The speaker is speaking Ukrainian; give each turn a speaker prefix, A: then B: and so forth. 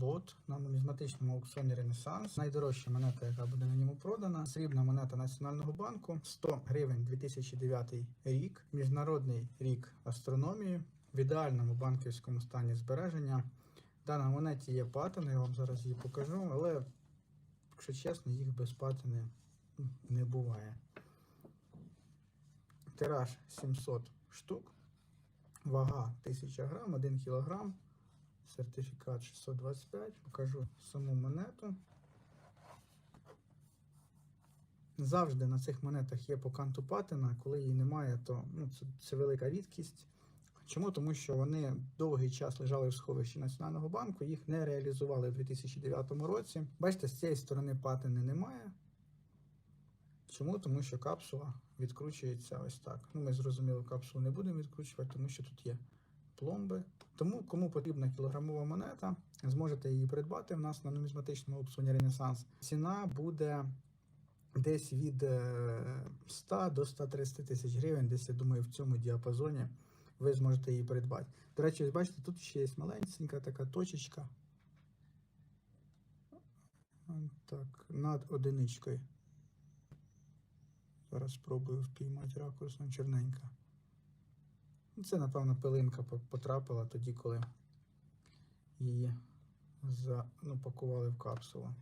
A: лот на нумізматичному аукціоні Ренесанс. Найдорожча монета, яка буде на ньому продана. Срібна монета Національного банку 100 гривень 2009 рік. Міжнародний рік астрономії в ідеальному банківському стані збереження. В даній монеті є патини, я вам зараз її покажу, але, якщо чесно, їх без патини не буває. Тираж 700 штук, вага 1000 грам, 1 кілограм, сертифікат 625. Покажу саму монету. Завжди на цих монетах є по канту патина. Коли її немає, то ну, це, це велика рідкість. Чому? Тому що вони довгий час лежали в сховищі Національного банку, їх не реалізували у 2009 році. Бачите, з цієї сторони патини немає. Чому? Тому що капсула відкручується ось так. Ну, ми зрозуміло, капсулу не будемо відкручувати, тому що тут є пломби. Тому, кому потрібна кілограмова монета, зможете її придбати в нас на нумізматичному аукціоні Ренесанс. Ціна буде десь від е, 100 до 130 тисяч гривень, десь я думаю, в цьому діапазоні ви зможете її придбати. До речі, ось бачите, тут ще є маленька така точечка. Так, над одиничкою. Зараз спробую впіймати ракурсом чорненька. Ну, Це, напевно, пилинка потрапила тоді, коли її запакували ну, в капсулу.